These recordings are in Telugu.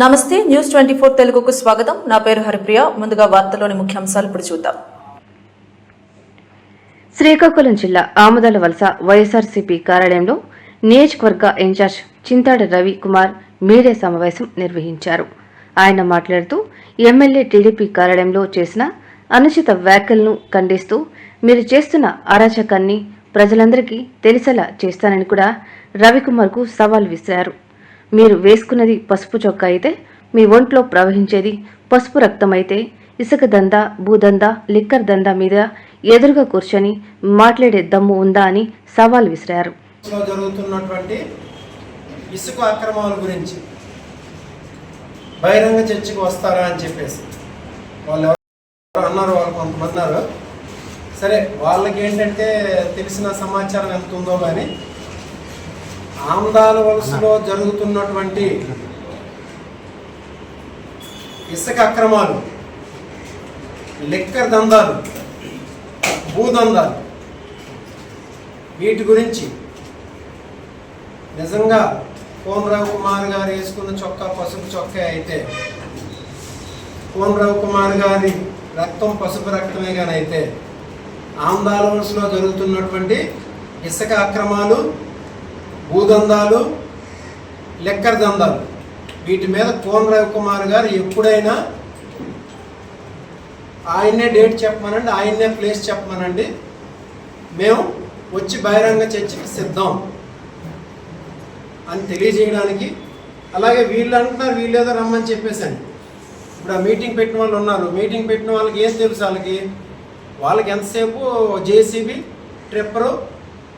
నమస్తే న్యూస్ ట్వంటీ ఫోర్ తెలుగుకు స్వాగతం. నా పేరు హరిప్రియ. ముందుగా వార్తలోని ముఖ్యాంశాలు ఇప్పుడు చూద్దాం. శ్రీకాకుళం జిల్లా ఆమదాల వలస వైఎస్ఆర్సీపీ కార్యాలయంలో నియోజకవర్గ ఇన్ఛార్జ్ చింతాడ రవి కుమార్ మీడియా సమావేశం నిర్వహించారు. ఆయన మాట్లాడుతూ ఎమ్మెల్యే టీడీపీ కార్యాలయంలో చేసిన అనుచిత వ్యాఖ్యలను ఖండిస్తూ మీరు చేస్తున్న అరాచకాన్ని ప్రజలందరికీ తెలిసేలా చేస్తానని కూడా రవికుమార్కు సవాల్ విసిరారు. మీరు వేసుకున్నది పసుపు చొక్కా అయితే మీ ఒంట్లో ప్రవహించేది పసుపు రక్తమైతే ఇసుక దందా భూదందా లిక్కర్ దందా మీద ఎదురుగా కూర్చొని మాట్లాడే దమ్ము ఉందా అని సవాల్ విసిరారు. జరుగుతున్నటువంటి ఇసుక అక్రమాల గురించి బహిరంగ చర్చకు వస్తారా అని చెప్పేసి. వాళ్ళు అన్నారు వాళ్ళు కొంతమంది అన్నారు. సరే వాళ్ళకి ఏంటంటే తెలిసిన సమాచారం ఎంత ఉందో కానీ ఆమ్దాల వలసలో జరుగుతున్నటువంటి ఇసుక అక్రమాలు లిక్కర్ దందాలు భూదందాలు వీటి గురించి నిజంగా కోమరావు కుమార్ గారు వేసుకున్న చొక్కా పసుపు చొక్కా అయితే కోమరావు కుమార్ గారి రక్తం పసుపు రక్తమే కానీ అయితే ఆంధ్రలో జరుగుతున్నటువంటి ఇసుక అక్రమాలు భూదందాలు లెక్కర్ దందాలు. వీటి మీద కోన కుమార్ గారు ఎప్పుడైనా ఆయన్నే డేట్ చెప్పమనండి ఆయన్నే ప్లేస్ చెప్పమనండి. మేము వచ్చి బహిరంగ చర్చకి సిద్ధం. అని తెలియజేయడానికి. అలాగే వీళ్ళు అంటున్నారు వీళ్ళేదో రమ్మని చెప్పేసాను ఇప్పుడు ఆ మీటింగ్ పెట్టిన వాళ్ళు ఉన్నారు. మీటింగ్ పెట్టిన వాళ్ళకి ఏం తెలుసు వాళ్ళకి? వాళ్ళకి ఎంతసేపు జేసీబీ ట్రిప్పరు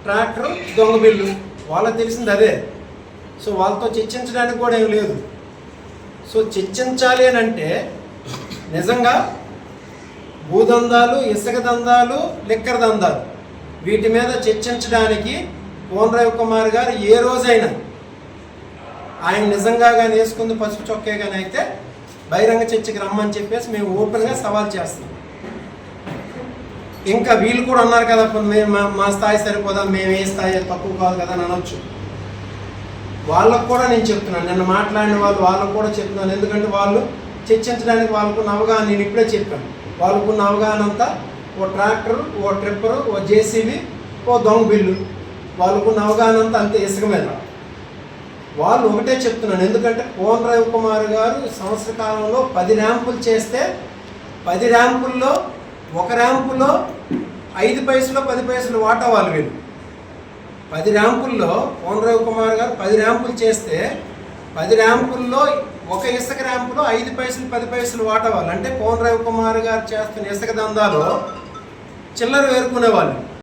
ట్రాక్టరు దొంగ బిల్లు? వాళ్ళకి తెలిసింది అదే. సో వాళ్ళతో చర్చించడానికి కూడా ఏం లేదు. సో చర్చించాలి అని అంటే నిజంగా భూదందాలు ఇసుక దందాలు లిక్కర్ దందాలు వీటి మీద చర్చించడానికి కోనరావు కుమార్ గారు ఏ రోజైనా ఆయన నిజంగా కానీ వేసుకుంది పసుపు చొక్కే కానీ అయితే బహిరంగ చర్చకి రమ్మని చెప్పేసి మేము ఓపెన్గా సవాల్ చేస్తాం ఇంకా వీళ్ళు కూడా అన్నారు కదా మేము మా- మా స్థాయి సరిపోదా? మేము ఏ స్థాయి తక్కువ కాదు కదా అని అనొచ్చు. వాళ్ళకు కూడా నేను చెప్తున్నాను. నిన్న మాట్లాడిన వాళ్ళు వాళ్ళకు కూడా చెప్తున్నాను. ఎందుకంటే వాళ్ళు చర్చించడానికి వాళ్ళకున్న అవగాహన నేను ఇప్పుడే చెప్పాను. వాళ్ళకున్న అవగాహన అంతా ఓ ట్రాక్టర్ ఓ ట్రిప్పరు ఓ జేసీబీ ఓ దొంగ బిల్లు. వాళ్ళకున్న అవగాహన అంతా అంతే ఇసుక మీద. వాళ్ళు ఒకటే చెప్తున్నాను. ఎందుకంటే కోన్ రవికుమార్ గారు సంవత్సర కాలంలో పది ర్యాంపులు చేస్తే పది ర్యాంపుల్లో ఒక ర్యాంపులో ఐదు పైసలు పది పైసలు వాటా వాళ్ళు వీళ్ళు. పది ర్యాంపుల్లో కోనరావు కుమార్ గారు పది ర్యాంపులు చేస్తే పది ర్యాంపుల్లో ఒక ఇసుక ర్యాంపులో ఐదు పైసలు పది పైసలు వాటా వాళ్ళు. అంటే కోనరావు కుమార్ గారు చేస్తున్న ఇసుక దందాలో చిల్లర వేరుకునేవాళ్ళు.